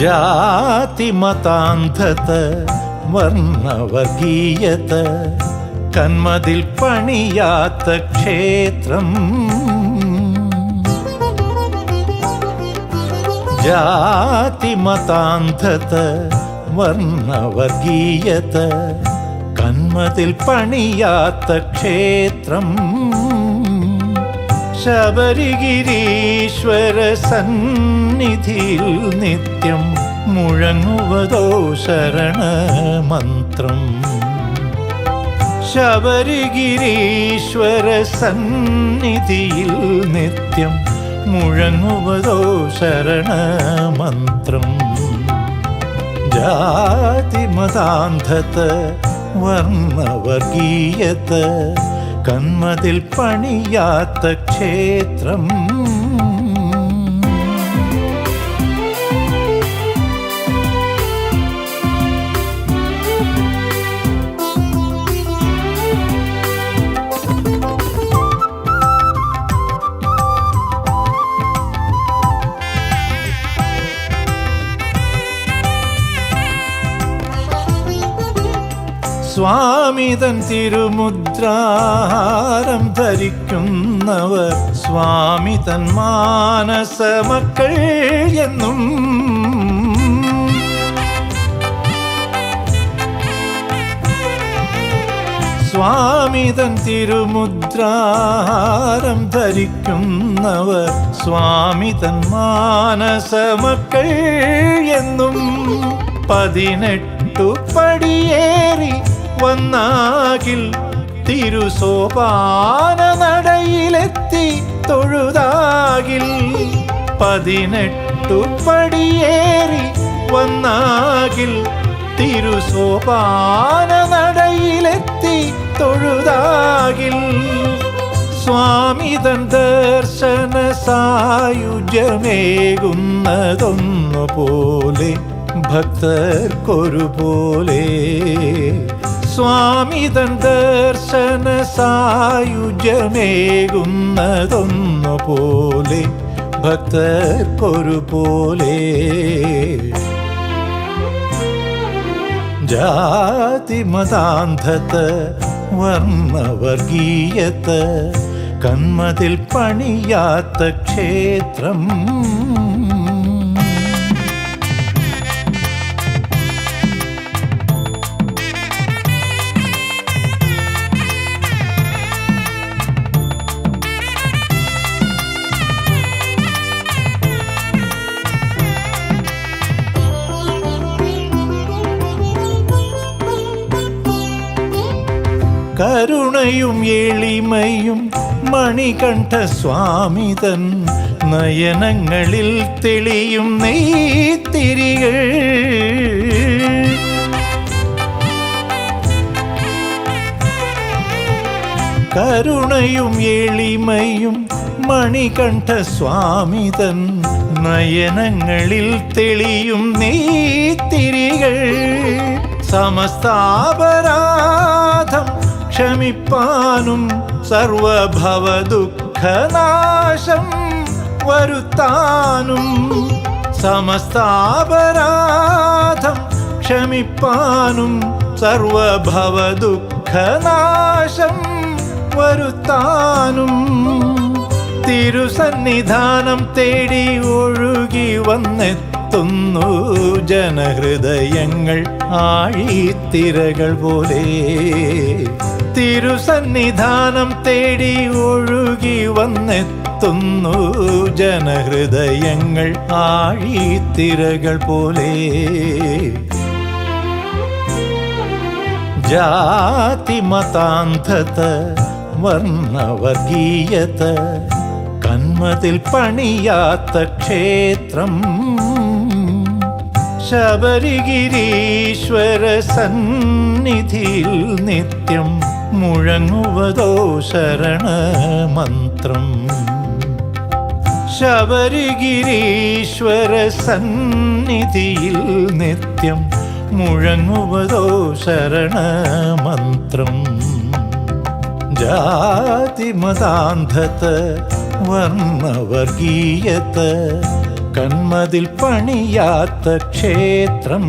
ജാതിമതാന്ധത വർണവർഗീയത കന്മതിൽ പണിയാത്ത ക്ഷേത്രം. ജാതിമതാന്ധത വർണവർഗീയത കന്മതിൽ പണിയാത്ത ക്ഷേത്രം. ശബരിഗിരീശ്വര സന്നിധിയിൽ നിത്യം മുഴങ്ങുവതോ ശരണമന്ത്രം. ശബരിഗിരീശ്വര സന്നിധിയിൽ നിത്യം മുഴങ്ങുവതോ ശരണമന്ത്രം. ജാതിമതാന്ധത വർണവർഗീയത കന്മതിൽ പണിയാത്ത ക്ഷേത്രം. സ്വാമിതൻ തിരുമുദ്രാരം ധരിക്കുന്നവർ സ്വാമി തൻ മാനസ മക്കൾ എന്നും. സ്വാമി തൻ തിരുമുദ്രാരം ധരിക്കുന്നവർ സ്വാമി തൻ മാനസ മക്കൾ എന്നും. പതിനെട്ടു പടിയേറി വന്നാകിൽ തിരുസോപാന നടയിലെത്തി തൊഴുതാകിൽ പതിനെട്ടു പടിയേറി വന്നാകിൽ തിരുസോപാന നടയിലെത്തി തൊഴുതാകിൽ സ്വാമിതൻ ദർശന സായുജ്യമേകുന്നതൊന്നു പോലെ ഭക്തർക്കൊരുപോലെ സ്വാമിതൻ ദർശന സായുജ്യമേകുന്നതൊന്നു പോലെ ഭക്തർക്കൊരു പോലെ ജാതി മതാന്ധത്ത് വർണവർഗീയത്ത് കന്മതിൽ പണിയാത്ത ക്ഷേത്രം. കരുണയും എളിമയും മണികണ്ഠ സ്വാമിതൻ നയനങ്ങളിൽ തെളിയും നെയ്ത്തിരികൾ. കരുണയും എളിമയും മണികണ്ഠ സ്വാമിതൻ നയനങ്ങളിൽ തെളിയും നെയ്ത്തിരികൾ. സമസ്താപരാധം ക്ഷമിപ്പാനും സർവഭവ ദുഃഖനാശം വരുത്താനും സമസ്താപരാധം ക്ഷമിപ്പാനും സർവഭവ ദുഃഖനാശം വരുത്താനും തിരുസന്നിധാനം തേടി ഒഴുകി വന്നെത്തുന്നു ജനഹൃദയങ്ങൾ ആഴിത്തിരകൾ പോലെ. തിരുസന്നിധാനം തേടി ഒഴുകി വന്നെത്തുന്നു ജനഹൃദയങ്ങൾ ആഴിത്തിരകൾ പോലെ. ജാതി മതാന്ധത വർണവർഗീയത കന്മതിൽ പണിയാത്ത ക്ഷേത്രം ശബരിഗിരീശ്വര സന്നിധിയിൽ നിത്യം മുഴങ്ങുവതോ ശരണമന്ത്രം ശബരിഗിരീശ്വര സന്നിധിയിൽ നിത്യം മുഴങ്ങുവതോ ശരണമന്ത്രം ജാതിമതാന്ധത വർണവർഗീയത കന്മതിൽ പണിയാത്ത ക്ഷേത്രം.